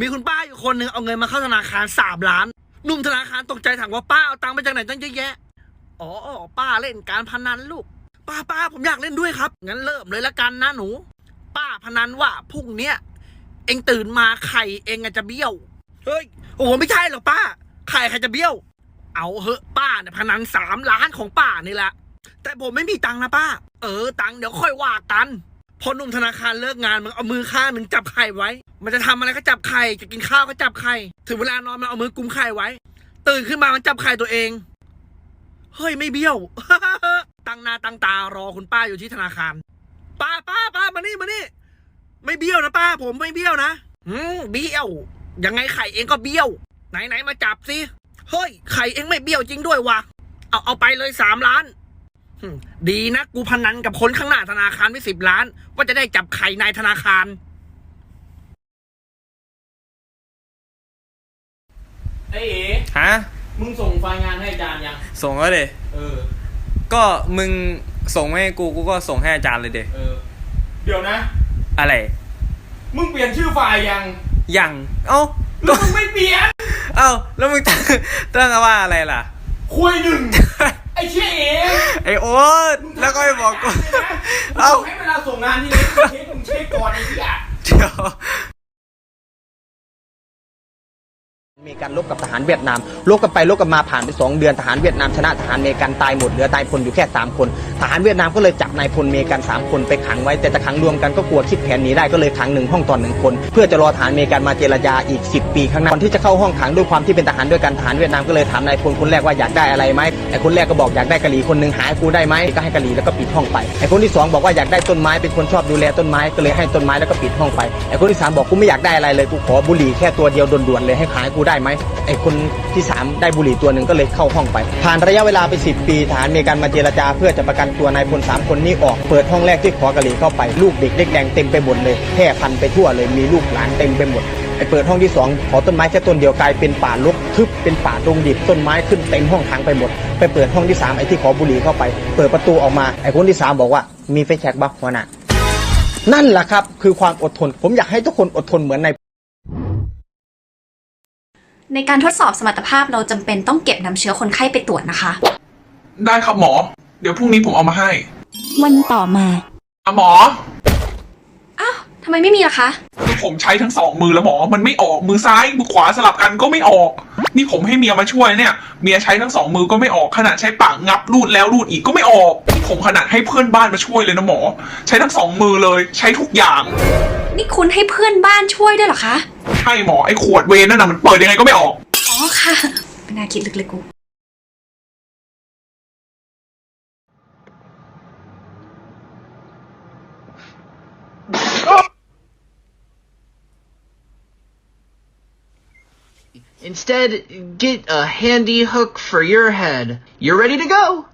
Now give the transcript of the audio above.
มีคุณป้าอยู่คนหนึ่งเอาเงินมาเข้าธนาคารสามล้านหนุ่มธนาคารตกใจถามว่าป้าเอาตังค์มาจากไหนตั้งเยอะแยะอ๋อป้าเล่นการพนันลูก ป้าป้าผมอยากเล่นด้วยครับ งั้นเริ่มเลยละกันนะหนู ป้าพนันว่าพรุ่งเนี้ยเองตื่นมาไข่เองอาจจะเบี้ยว เฮ้ยโอ้โหไม่ใช่หรอกป้า ไข่ใครจะเบี้ยว เอาเหอะป้าเนี่ยพนันสามล้านของป้านี่แหละ แต่ผมไม่มีตังค์นะป้า เออตังค์เดี๋ยวค่อยว่ากัน พอหนุ่มธนาคารเลิกงานมันเอามือข้างหนึ่งจับไข่ไว้ มันจะทำอะไรก็จับไข่ จะกินข้าวก็จับไข่ ถึงเวลานอนมันเอามือกุมไข่ไว้ ตื่นขึ้นมามันจับไข่ตัวเอง เฮ้ยไม่เบี้ยว ตั้งหน้าตั้งตารอคุณป้าอยู่ที่ธนาคาร ป้าป้าป้ามานี่มานี่ ไม่เบี้ยวนะป้า ผมไม่เบี้ยวนะอืมเบี้ยว ยังไงไข่เองก็เบี้ยว ไหนไหนมาจับสิ เฮ้ยไข่เองไม่เบี้ยวจริงด้วยวะเอาเอาไปเลยสามล้านดีนะ กูพนันกับคนข้างหน้าธนาคารไว้สิบล้าน ว่าจะได้จับไข่นายธนาคาร ไอ้เอ๋ฮะ มึงส่งไฟล์งานให้อาจารย์ยัง ส่งแล้วเดเออ ก็มึงส่งมาให้กู กูก็ส่งให้อาจารย์เลยเดเออ เดี๋ยวนะ อะไร มึงเปลี่ยนชื่อไฟล์ยังยัง เอ้าแล้ก็วมึงไม่เปลี่ยน เอ้า แล้วมึงตั้งตั้งว่าอะไรล่ะ คุยหนึ่ง ไอ้เชี่ยเอ๋ไอโอ๊ตแล้วก็ไปบอกกูเอาเอ้า ให้เวลาส่งงานที่เล็กเช็คมึงเช็คก่อนไอ้เหี้ย เดี๋ยว มีการลบกับทหารเวียดนามลบกันไปลบกันมาผ่านไปสองเดือนทหารเวียดนามชนะทหารเมกันตายหมดเหลือตายพลอยู่แค่สามคนทหารเวียดนามก็เลยจับนายพลเมกันสามคนไปขังไว้แต่จะขังรวมกันก็กลัวคิดแผนหนีได้ก็เลยขังหนึ่งห้องต่อหนึ่งคน เพื่อจะรอทหารเมกันมาเจรจาอีก10ปีข้างหน้าก่อนที่จะเข้าห้องขังด้วยความที่เป็นทหารด้วยกันทหารเวียดนามก็เลยถามนายพลคนแรกว่าอยากได้อะไรไหมไอ้คนแรกก็บอกอยากได้กะหรี่คนหนึ่งหายกูได้ไหมก็ให้กะหรี่แล้วก็ปิดห้องไปไอ้คนที่สองบอกว่าอยากได้ต้นไม้เป็นคนชอบดูแลต้นไม้ก็เลยให้ต้นไม้แล้วก็ปิดห้องไปไอ้คนที่สามบอกกูไม่อยากได้อะไรเลยกูขอบุหรี่แค่ตัวเดียวด่วนๆเลยให้ขายกูได้ได้ไหมไอ้คนที่สามได้บุหรี่ตัวหนึ่งก็เลยเข้าห้องไป ผ่านระยะเวลาไป10 ปีทหารมริกันมาเจรจาเพื่อจะประกันตัวนายพลสามคนนี้ออก เปิดห้องแรกที่ขอกะหรี่เข้าไปลูกเด็กเล็กแดงเต็มไปหมดเลยแพร่พันไปทั่วเลยมีลูกหลานเต็มไปหมดไอ้เปิดห้องที่สองขอต้นไม้แค่ต้นเดียวกลายเป็นป่ารกทึบเป็นป่าดงดิบต้นไม้ขึ้นเต็มห้องทังไปหมด ไปเปิดห้องที่สามไอ้ที่ขอบุหรี่เข้าไป เปิดประตูออกมาไอ้คนที่สามบอกว่ามีไฟแช็กบักหัวหน้านั่นแหละครับ คือความอดทน ผมอยากให้ทุกคนอดทนเหมือนใน ในการทดสอบสมรรถภาพเราจำเป็นต้องเก็บน้ำเชื้อคนไข้ไปตรวจนะคะ ได้ครับหมอ เดี๋ยวพรุ่งนี้ผมเอามาให้วันต่อมา อะหมออ้าวทำไมไม่มีล่ะคะ คือผมใช้ทั้งสองมือแล้วหมอ มันไม่ออกมือซ้ายมือขวาสลับกันก็ไม่ออก นี่ผมให้เมียมาช่วยเนี่ย เมียใช้ทั้งสองมือก็ไม่ออกขนาดใช้ปากงับรูดแล้วรูดอีกก็ไม่ออกนี่ผมขนาดให้เพื่อนบ้านมาช่วยเลยนะหมอ ใช้ทั้งสองมือเลยใช้ทุกอย่าง นี่คุณให้เพื่อนบ้านช่วยด้วยเหรอคะ ใช่หมอไอ้ขวดเวนนั่นน่ะมันเปิดยังไงก็ไม่ออก อ๋อค่ะไม่น่าคิดลึกเลยกู Instead, get a handy hook for your head. You're ready to go!